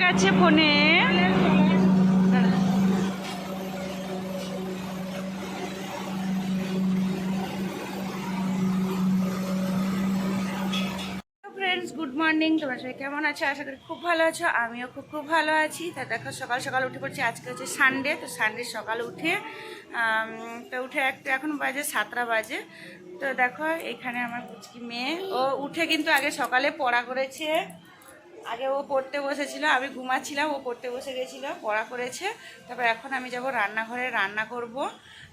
গেছে ফোনে। Good morning তোমরা সবাই কেমন আছো? আশা করি খুব ভালো আছো। আমিও খুব খুব ভালো আছি। তা দেখো, সকাল সকাল উঠে পড়ছি। আজকে হচ্ছে সানডে তো সানডে সকাল উঠে তো উঠে একটা এখন বাজে সাতটা বাজে। তো দেখো, এখানে আমার পুচকি মেয়ে। ও উঠে কিন্তু আগে সকালে পড়া করেছে। আগে ও পড়তে বসেছিল, আমি ঘুমাচ্ছিলাম, ও পড়তে বসে গেছিল, পড়া করেছে। তারপর এখন আমি যাব রান্নাঘরে, রান্না করব।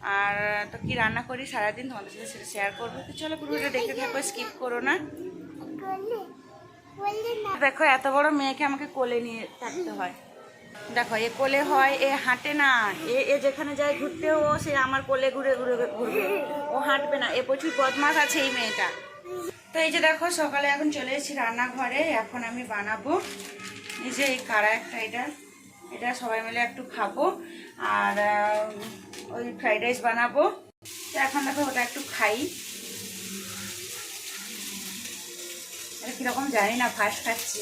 আর তো কি রান্না করি সারাদিন তোমাদের সাথে সেটা শেয়ার করব। তো চলো পুরোটা দেখতে থাকো স্কিপ করো না। দেখো, এত বড় মেয়েকে আমাকে কোলে নিয়ে থাকতে হয়। দেখো, এ কোলে হয়, এ হাঁটে না। এ এ যেখানে যায় ঘুরতে, ও সে আমার কোলে ঘুরে ঘুরে, ঘুরবে। ও হাঁটবে না। এ প্রচুর বদমাস আছে এই মেয়েটা। তো এই যে দেখো, সকালে এখন চলে এসেছি রান্নাঘরে। এখন আমি বানাবো এই যে এই কারা একটা এটা। এটা সবাই মিলে একটু খাব আর ওই ফ্রাইড রাইস বানাবো। তো এখন দেখো, ওটা একটু খাই। এটা কীরকম জানি না ফার্স্ট খাচ্ছি।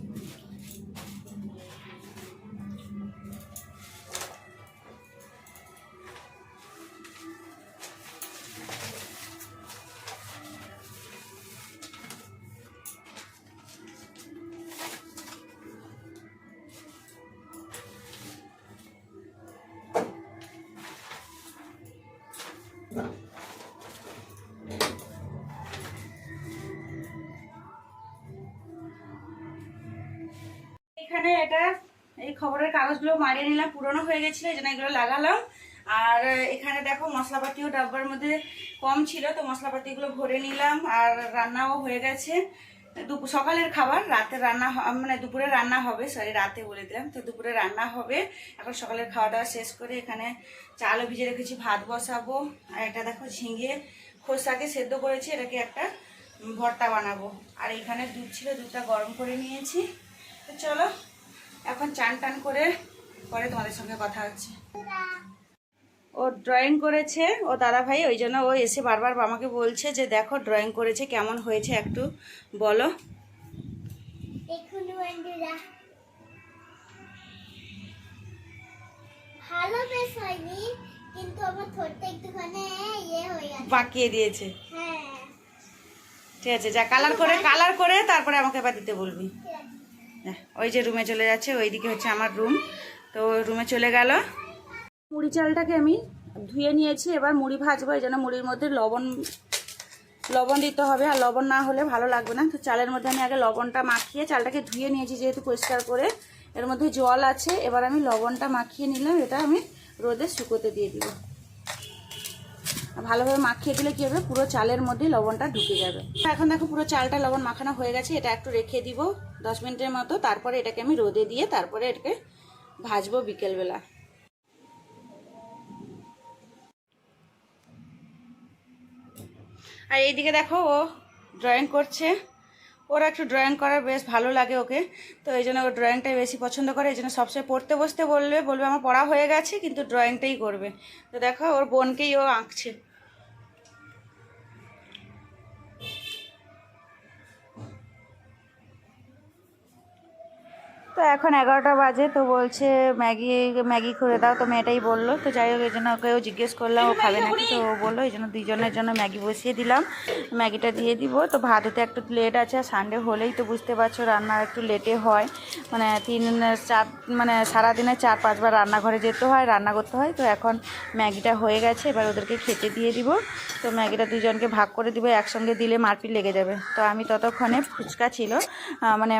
এখানে এটা এই খবরের কাগজগুলো মারিয়ে নিলাম, পুরনো হয়ে গেছিল, এই জন্য এগুলো লাগালাম। আর এখানে দেখো মশলাপাতিও ডাব্বার মধ্যে কম ছিল, তো মশলাপাতিগুলো ভরে নিলাম, আর রান্নাও হয়ে গেছে। দুপুর সকালের খাবার, রাতে রান্না মানে দুপুরে রান্না হবে সরি রাতে বলে দিলাম, তো দুপুরে রান্না হবে। এখন সকালের খাওয়া দাওয়া শেষ করে এখানে চালও ভিজে রেখেছি, ভাত বসাবো। আর এটা দেখো ঝিঙে খোসাকে সেদ্ধ করেছি, এটাকে একটা ভর্তা বানাবো। আর এখানে দুধ ছিল, দুধটা গরম করে নিয়েছি। তো চলো এখন চান টান করে পরে তোমাদের সঙ্গে কথা হচ্ছে। ও ড্রয়িং করেছে ও দাদা ভাই ওই জন্য ও এসে বারবার আমাকে বলছে যে দেখো ড্রয়িং করেছে কেমন হয়েছে একটু বলো। দেখুন বন্ধুরা। ভালো বেশ হয়নি কিন্তু আমার ঠোঁটটা একটুখানি ইয়ে হয়ে গেছে। বাকিয়ে দিয়েছে। হ্যাঁ। ঠিক আছে যা কালার করে কালার করে তারপরে আমাকে এবার দিতে বলবি। ওই যে রুমে চলে যাচ্ছে, ওইদিকে হচ্ছে আমার রুম তো রুমে চলে গেল। মুড়ি চালটাকে আমি ধুয়ে নিয়েছি, এবার মুড়ি ভাজবো, এই জন্য মুড়ির মধ্যে লবণ লবণ দিতে হবে, আর লবণ না হলে ভালো লাগবে না। তো চালের মধ্যে আমি আগে লবণটা মাখিয়ে চালটাকে ধুয়ে নিয়েছি, যেহেতু পরিষ্কার করে। এর মধ্যে জল আছে, এবার আমি লবণটা মাখিয়ে নিলাম, এটা আমি রোদে শুকোতে দিয়ে দিব। ভালোভাবে মাখিয়ে দিলে কী হবে? পুরো চালের মধ্যে লবণটা ঢুকে যাবে। এখন দেখো পুরো চালটা লবণ মাখানো হয়ে গেছে। এটা একটু রেখে দিব দশ মিনিটের মতো। তারপরে এটাকে আমি রোদে দিয়ে তারপরে এটাকে ভাজবো বিকেলবেলা। আর এইদিকে দেখো ও ড্রয়িং করছে। ওরা একটু ড্রয়িং করার বেশ ভালো লাগে ওকে। তো এই জন্য ও ড্রয়িংটাই বেশি পছন্দ করে। এই জন্য সবসময় পড়তে বসতে বলবে বলবে আমার পড়া হয়ে গেছে, কিন্তু ড্রয়িংটাই করবে। তো দেখো ওর বোনকেই ও আঁকছে। তো এখন এগারোটা বাজে, তো বলছে, ম্যাগি ম্যাগি করে দাও। তো মেয়েটাই বলল, তো যাই হোক, এই জন্য ওকেও জিজ্ঞেস করলাম, ও খাবে নাকি? তো ও বলল, এই জন্য দুজনের জন্য ম্যাগি বসিয়ে দিলাম, ম্যাগিটা দিয়ে দিব। তো ভাত হতে একটু লেট আছে, আর সানডে হলেই তো বুঝতে পারছ, রান্না একটু লেটে হয়। মানে তিন, চার মানে সারাদিনে চার, পাঁচবার রান্নাঘরে যেতে হয়, রান্না করতে হয়। তো এখন ম্যাগিটা হয়ে গেছে, এবার ওদেরকে খেতে দিয়ে দিব। তো ম্যাগিটা দুজনকে ভাগ করে দিব, একসঙ্গে দিলে মারপিট লেগে যাবে। তো আমি ততক্ষণে ফুচকা ছিল মানে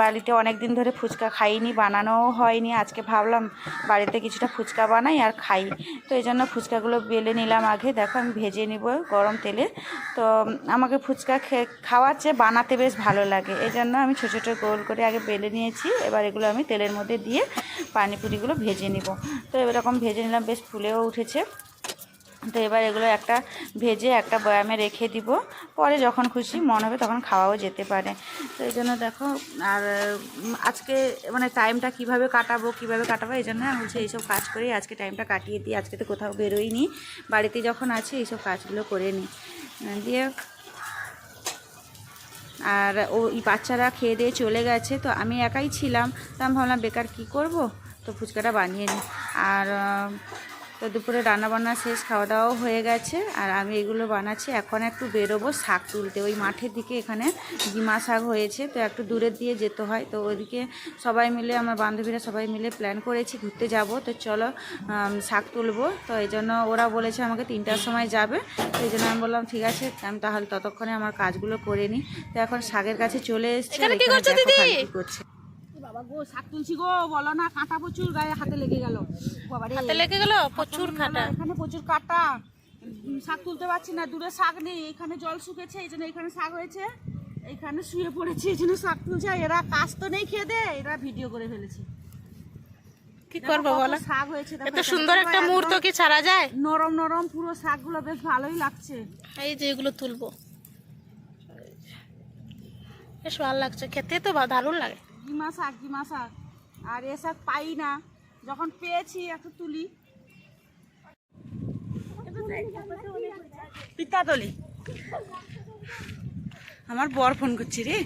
বাড়িতে অনেক দিন ধরে ফুচকা খাইনি, বানানোও হয়নি। আজকে ভাবলাম বাড়িতে কিছুটা ফুচকা বানাই আর খাই। তো এই জন্য ফুচকাগুলো বেলে নিলাম আগে। দেখো আমি ভেজে নিব গরম তেলে। তো আমাকে ফুচকা খাওয়ার চেয়ে বানাতে বেশ ভালো লাগে। এই জন্য আমি ছোটো ছোটো গোল করে আগে বেলে নিয়েছি। এবার এগুলো আমি তেলের মধ্যে দিয়ে পানিপুরিগুলো ভেজে নিব। তো এরকম ভেজে নিলাম, বেশ ফুলেও উঠেছে। তো এবার এগুলো একটা ভেজে একটা বয়ামে রেখে দিব। পরে যখন খুশি, মন হবে তখন খাওয়াও যেতে পারে। তো এই জন্য দেখো, আর আজকে মানে টাইমটা কীভাবে কাটাবো কীভাবে কাটাবো, এই জন্য আমি বলছি এইসব কাজ করেই আজকে টাইমটা কাটিয়ে দিই। আজকে তো কোথাও বেরোইনি বাড়িতে যখন আছি, এইসব কাজগুলো করে নিই। দিয়ে আর ও বাচ্চারা খেয়ে দিয়ে চলে গেছে, তো আমি একাই ছিলাম। তো আমি ভাবলাম, বেকার কী করব? তো ফুচকাটা বানিয়ে নিই। আর তো দুপুরে রান্নাবান্না শেষ খাওয়া দাওয়াও হয়ে গেছে। আর আমি এগুলো বানাচ্ছি। এখন একটু বেরোবো শাক তুলতে। ওই মাঠের দিকে এখানে ডিমা শাক হয়েছে তো একটু দূরের দিয়ে যেতে হয়। তো ওইদিকে সবাই মিলে আমার বান্ধবীরা সবাই মিলে প্ল্যান করেছি ঘুরতে যাব। তো চলো শাক তুলবো। তো এই জন্য ওরা বলেছে আমাকে তিনটার সময় যাবে। তো এই জন্য আমি বললাম ঠিক আছে আমি তাহলে ততক্ষণে আমার কাজগুলো করে নিই। তো এখন শাকের কাছে চলে এসেছি। করছে। গো শাক তুলছি গো বলো না কাঁটা প্রচুর গায়ে হাতে লেগে গেল। বাবা হাতে লেগে গেল? প্রচুর এখানে প্রচুর কাটা। শাক তুলতে পারছি না দূরে শাক নেই এখানে জল শুকেছে এই জন্য এখানে শাক হয়েছে। এখানে শুয়ে পড়েছে এই জন্য শাক তুলছে এরা কাজ তো নেই খেয়ে দে এরা ভিডিও করে ফেলেছে। কি করব বলো? শাক হয়েছে এত সুন্দর একটা মুহূর্ত কি ছাড়া যায়? নরম নরম পুরো শাকগুলো বেশ ভালোই লাগছে। এই যে এগুলো তুলবো। বেশ ভালো লাগছে খেতে তো দারুণ লাগে। গিমা শাক গিমা শাক আর এ শাক পাই না। যখন পেয়েছি, একটু তুলি। পিতাতলি। আমার বর ফোন করছে রে।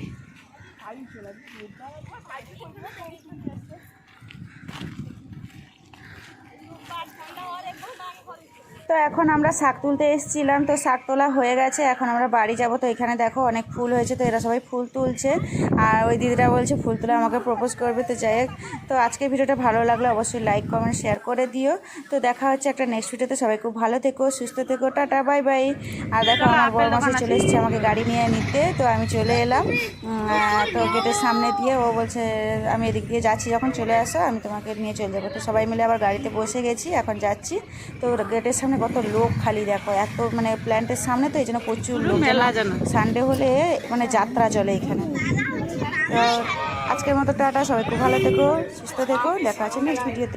তো এখন আমরা শাক তুলতে এসেছিলাম তো শাক তোলা হয়ে গেছে এখন আমরা বাড়ি যাব। তো এখানে দেখো অনেক ফুল হয়েছে তো এরা সবাই ফুল তুলছে। আর ওই দিদিরা বলছে ফুল তুলে আমাকে প্রপোজ করবে তো যাই তো আজকে ভিডিওটা ভালো লাগলে অবশ্যই লাইক কমেন্ট শেয়ার করে দিও। তো দেখা হচ্ছে একটা নেক্সট ভিডিওতে সবাই খুব ভালো থেকো সুস্থ থেকো টাটা বাই বাই আর দেখো আমার বড় মাসে চলে এসেছে আমাকে গাড়ি নিয়ে নিতে তো আমি চলে এলাম। তো গেটের সামনে দিয়ে ও বলছে আমি এদিক দিয়ে যাচ্ছি যখন চলে আসো আমি তোমাকে নিয়ে চলে যাব। তো সবাই মিলে আবার গাড়িতে বসে গেছি এখন যাচ্ছি। তো গেটের সামনে কত লোক খালি দেখো এত মানে প্ল্যান্টের সামনে তো এই জন্য প্রচুর লোক সানডে হলে মানে যাত্রা চলে এখানে। আজকের মতো টাটা সবাই খুব ভালো থেকো সুস্থ থেকো দেখা আছে নেক্সট ভিডিওতে